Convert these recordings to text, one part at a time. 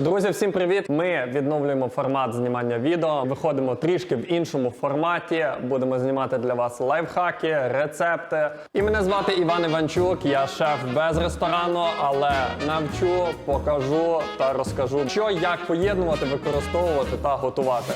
Друзі, всім привіт! Ми відновлюємо формат знімання відео. Виходимо трішки в іншому форматі. Будемо знімати для вас лайфхаки, рецепти. І мене звати Іван Іванчук. Я шеф без ресторану, але навчу, покажу та розкажу, що як поєднувати, використовувати та готувати.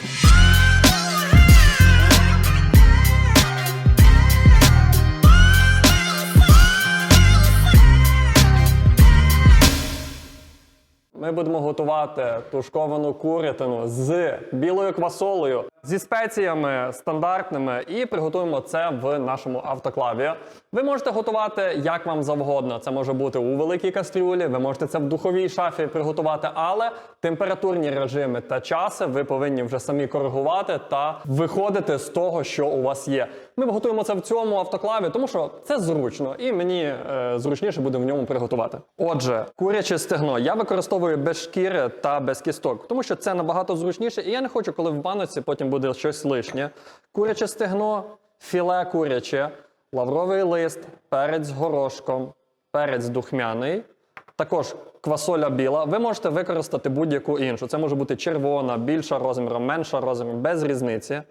Ми будемо готувати тушковану курятину з білою квасолею, зі спеціями стандартними, і приготуємо це в нашому автоклаві. Ви можете готувати як вам завгодно. Це може бути у великій кастрюлі, ви можете це в духовій шафі приготувати, але температурні режими та часи ви повинні вже самі коригувати та виходити з того, що у вас є. Ми готуємо це в цьому автоклаві, тому що це зручно, і мені е, зручніше буде в ньому приготувати. Отже, куряче стегно я використовую без шкіри та без кісток, тому що це набагато зручніше, і я не хочу, коли в баноці потім буде щось лишнє. Куряче стегно, філе куряче, лавровий лист, перець горошком, перець духмяний. Також квасоля біла. Ви можете використати будь-яку іншу. Це може бути червона, більша розміром, менша розміром, без різниці.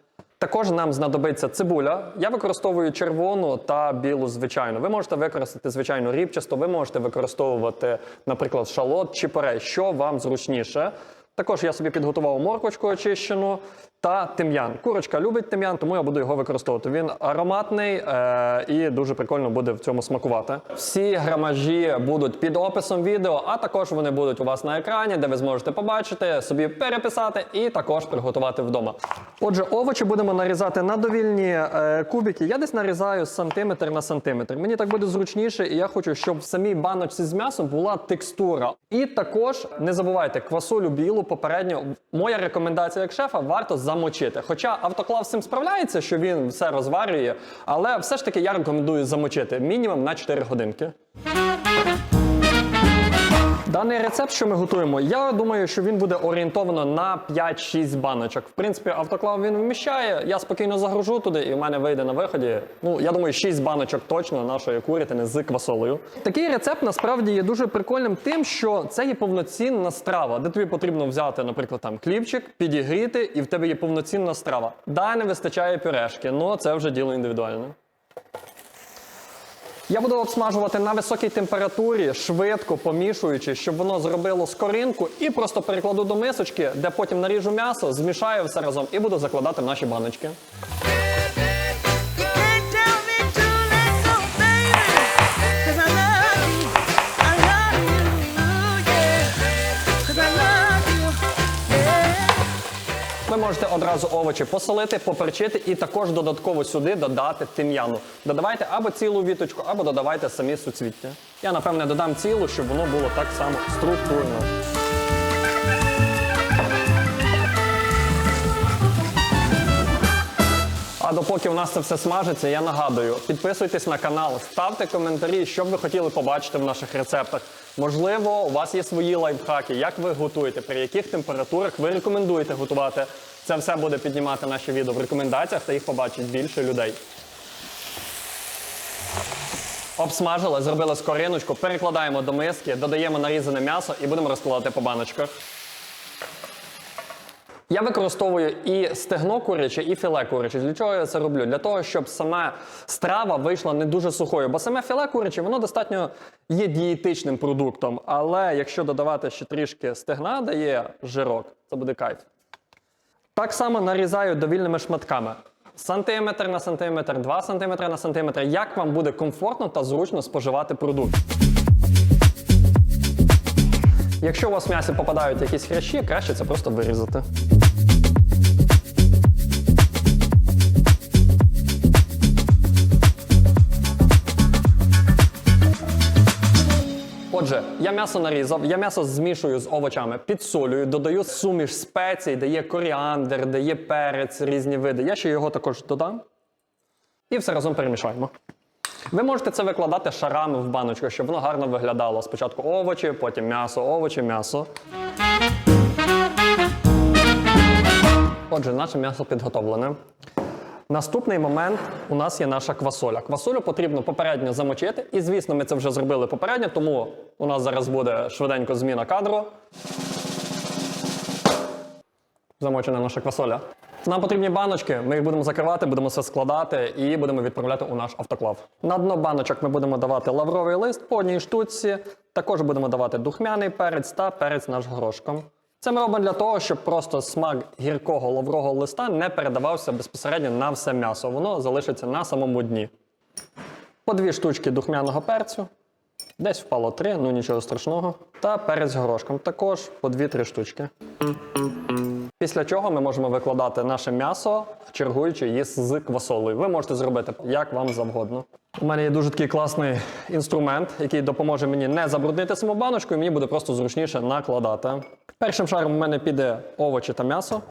Також нам знадобиться цибуля. Я використовую червону та білу звичайну. Ви можете використати звичайну рібчасту, ви можете використовувати, наприклад, шалот чи пере, що вам зручніше. Також я собі підготував морквочку очищену та тим'ян. Курочка любить тим'ян, тому я буду його використовувати. Він ароматний е- і дуже прикольно буде в цьому смакувати. Всі грамажі будуть під описом відео, а також вони будуть у вас на екрані, де ви зможете побачити, собі переписати і також приготувати вдома. Отже, овочі будемо нарізати на довільні е, кубики. Я десь нарізаю сантиметр на сантиметр. Мені так буде зручніше, і я хочу, щоб в самій баночці з м'ясом була текстура. І також не забувайте квасолю білу попередньо. Моя рекомендація як шефа варто замочити. Хоча автоклав з цим справляється, що він все розварює, але все ж таки я рекомендую замочити мінімум на 4 годинки. Даний рецепт, що ми готуємо, я думаю, що він буде орієнтовано на 5-6 баночок. В принципі, автоклав він вміщає. Я спокійно загружу туди, і в мене вийде на виході. Ну, я думаю, 6 баночок точно нашої курятини з квасолею. Такий рецепт насправді є дуже прикольним тим, що це є повноцінна страва, де тобі потрібно взяти, наприклад, там хлібчик, підігріти, і в тебе є повноцінна страва. Да, не вистачає пюрешки, але це вже діло індивідуальне. Я буду обсмажувати на високій температурі, швидко помішуючи, щоб воно зробило скоринку, і просто перекладу до мисочки, де потім наріжу м'ясо, змішаю все разом і буду закладати наші баночки. Ви можете одразу овочі посолити, поперчити і також додатково сюди додати тим'яну. Додавайте або цілу віточку, або додавайте самі суцвіття. Я напевне додам цілу, щоб воно було так само структурно. А допоки у нас це все смажиться, я нагадую, підписуйтесь на канал, ставте коментарі, що б ви хотіли побачити в наших рецептах. Можливо, у вас є свої лайфхаки, як ви готуєте, при яких температурах ви рекомендуєте готувати. Це все буде піднімати наше відео в рекомендаціях та їх побачить більше людей. Обсмажили, зробили скориночку, перекладаємо до миски, додаємо нарізане м'ясо і будемо розкладати по баночках. Я використовую і стегно куряче, і філе куряче. Для чого я це роблю? Для того, щоб сама страва вийшла не дуже сухою. Бо саме філе куряче, воно достатньо є дієтичним продуктом. Але якщо додавати ще трішки стегна, дає жирок, це буде кайф. Так само нарізаю довільними шматками. Сантиметр на сантиметр, 2 сантиметри на сантиметр. Як вам буде комфортно та зручно споживати продукт. Якщо у вас в м'ясі попадають якісь хрящі, краще це просто вирізати. Отже, я м'ясо нарізав, я м'ясо змішую з овочами, підсолюю, додаю суміш спецій, де є коріандр, де є перець, різні види. Я ще його також додам. І все разом перемішаємо. Ви можете це викладати шарами в баночку, щоб воно гарно виглядало. Спочатку овочі, потім м'ясо, овочі, м'ясо. Отже, наше м'ясо підготовлене. Наступний момент у нас є наша квасоля. Квасолю потрібно попередньо замочити. І, звісно, ми це вже зробили попередньо, тому у нас зараз буде швиденько зміна кадру. замочена наша квасоля. Нам потрібні баночки, ми їх будемо закривати, будемо все складати і будемо відправляти у наш автоклав. На дно баночок ми будемо давати лавровий лист по одній штуці. Також будемо давати духмяний перець та перець наш горошком. Це ми робимо для того, щоб просто смак гіркого лаврового листа не передавався безпосередньо на все м'ясо. Воно залишиться на самому дні. По дві штучки духмяного перцю. Десь впало три, ну нічого страшного. Та перець горошком також по 2-3 штучки. Після чого ми можемо викладати наше м'ясо, чергуючи її з квасолою. Ви можете зробити як вам завгодно. У мене є дуже такий класний інструмент, який допоможе мені не забруднити саму баночку, і мені буде просто зручніше накладати. Першим шаром у мене піде овочі та м'ясо,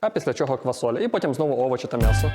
а після чого квасоля. І потім знову овочі та м'ясо.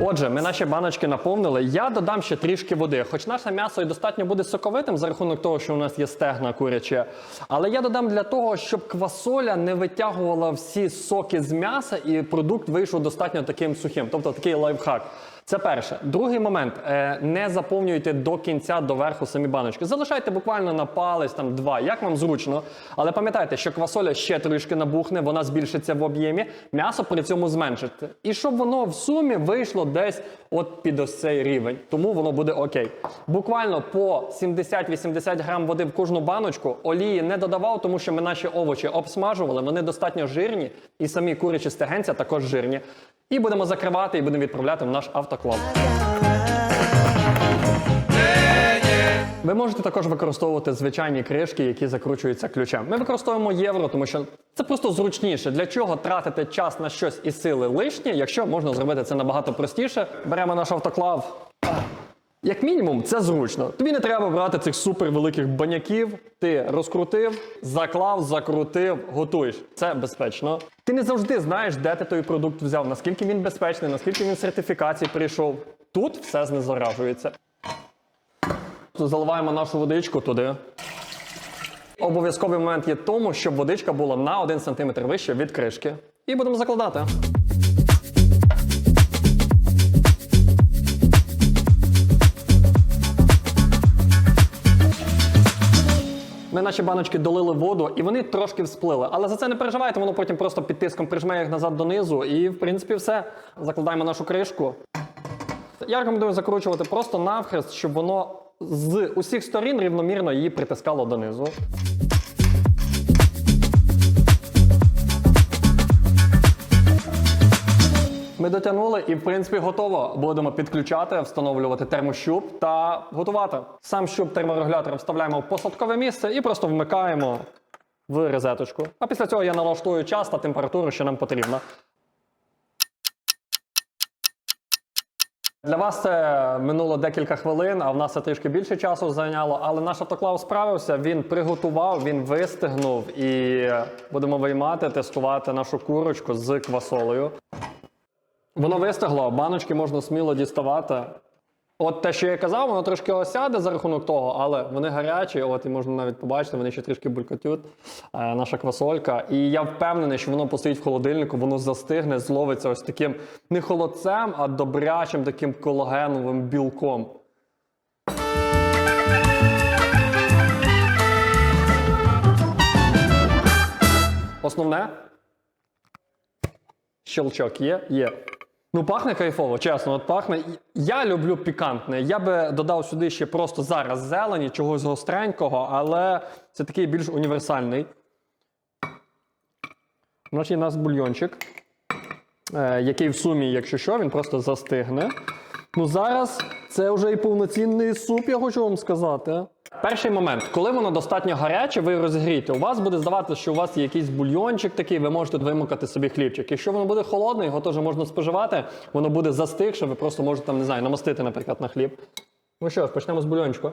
Отже, ми наші баночки наповнили. Я додам ще трішки води. Хоч наше м'ясо і достатньо буде соковитим за рахунок того, що у нас є стегна куряче. Але я додам для того, щоб квасоля не витягувала всі соки з м'яса і продукт вийшов достатньо таким сухим. Тобто такий лайфхак. Це перше. Другий момент: Е, не заповнюйте до кінця до верху самі баночки. Залишайте буквально на палець там два, як вам зручно. Але пам'ятайте, що квасоля ще трішки набухне, вона збільшиться в об'ємі, м'ясо при цьому зменшите. І щоб воно в сумі вийшло десь от під ось цей рівень. Тому воно буде окей. Буквально по 70-80 грам води в кожну баночку. Олії не додавав, тому що ми наші овочі обсмажували. Вони достатньо жирні, і самі курячі стегенця також жирні. І будемо закривати і будемо відправляти в наш автоклав. Ви можете також використовувати звичайні кришки, які закручуються ключем. Ми використовуємо євро, тому що це просто зручніше. Для чого тратити час на щось і сили лишні, якщо можна зробити це набагато простіше? Беремо наш автоклав. Як мінімум, це зручно. Тобі не треба брати цих супервеликих баняків. Ти розкрутив, заклав, закрутив, готуєш. Це безпечно. Ти не завжди знаєш, де ти той продукт взяв, наскільки він безпечний, наскільки він сертифікацій прийшов. Тут все знезаражується. Заливаємо нашу водичку туди. Обов'язковий момент є тому, щоб водичка була на 1 см вище від кришки. І будемо закладати. Наші баночки долили воду, і вони трошки всплили. Але за це не переживайте, воно потім просто під тиском прижме їх назад донизу. І, в принципі, все. Закладаємо нашу кришку. Я рекомендую закручувати просто навхрест, щоб воно з усіх сторін рівномірно її притискало донизу. Дотягнули і, в принципі, готово. Будемо підключати, встановлювати термощуп та готувати. Сам щуп терморегулятора вставляємо в посадкове місце і просто вмикаємо в розеточку. А після цього я налаштую час та температуру, що нам потрібно. Для вас це минуло декілька хвилин, а в нас це трішки більше часу зайняло. Але наш автоклав справився, він приготував, він вистигнув і будемо виймати, тестувати нашу курочку з квасолею. Воно вистигло, баночки можна сміло діставати. От те, що я казав, воно трошки осяде за рахунок того, але вони гарячі, от і можна навіть побачити, вони ще трішки булькотють, е, наша квасолька. І я впевнений, що воно постоїть в холодильнику, воно застигне, зловиться ось таким не холодцем, а добрячим таким колагеновим білком. Основне щелчок є? Є. Ну, пахне кайфово, чесно, от пахне. Я люблю пікантне. Я би додав сюди ще просто зараз зелені, чогось гостренького, але це такий більш універсальний. Значить, у нас бульйончик, е, який в сумі, якщо що, він просто застигне. Ну зараз це вже і повноцінний суп, я хочу вам сказати. Перший момент, коли воно достатньо гаряче, ви розігрієте, у вас буде здаватися, що у вас є якийсь бульйончик такий, ви можете вимокати собі хлібчик. Якщо воно буде холодне, його теж можна споживати, воно буде застигше, ви просто можете там, не знаю, намастити, наприклад, на хліб. Ну що ж, почнемо з бульйончику.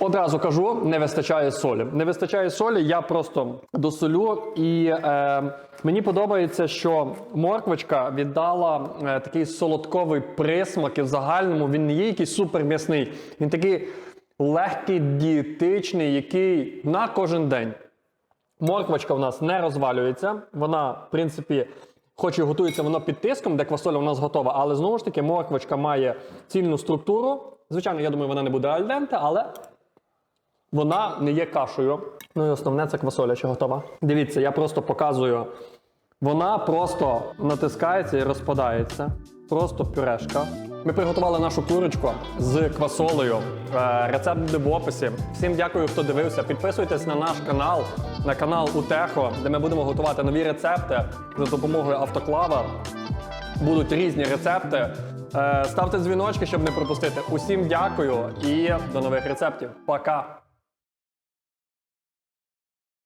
Одразу кажу, не вистачає солі. Не вистачає солі, я просто досолю. І е, мені подобається, що морквочка віддала е, такий солодковий присмак і в загальному він не є якийсь суперм'ясний. Він такий легкий, дієтичний, який на кожен день. Морквочка в нас не розвалюється. Вона, в принципі, Хоч і готується воно під тиском, де квасоля у нас готова, але знову ж таки морквочка має цільну структуру. Звичайно, я думаю, вона не буде альденте, але вона не є кашею. Ну і основне це квасоля ще готова. Дивіться, я просто показую. Вона просто натискається і розпадається. Просто пюрешка. Ми приготували нашу курочку з квасолею. Е, Рецепт буде в описі. Всім дякую, хто дивився. Підписуйтесь на наш канал, на канал Утехо, де ми будемо готувати нові рецепти за допомогою автоклава. Будуть різні рецепти. Е, Ставте дзвіночки, щоб не пропустити. Усім дякую і до нових рецептів. Пока!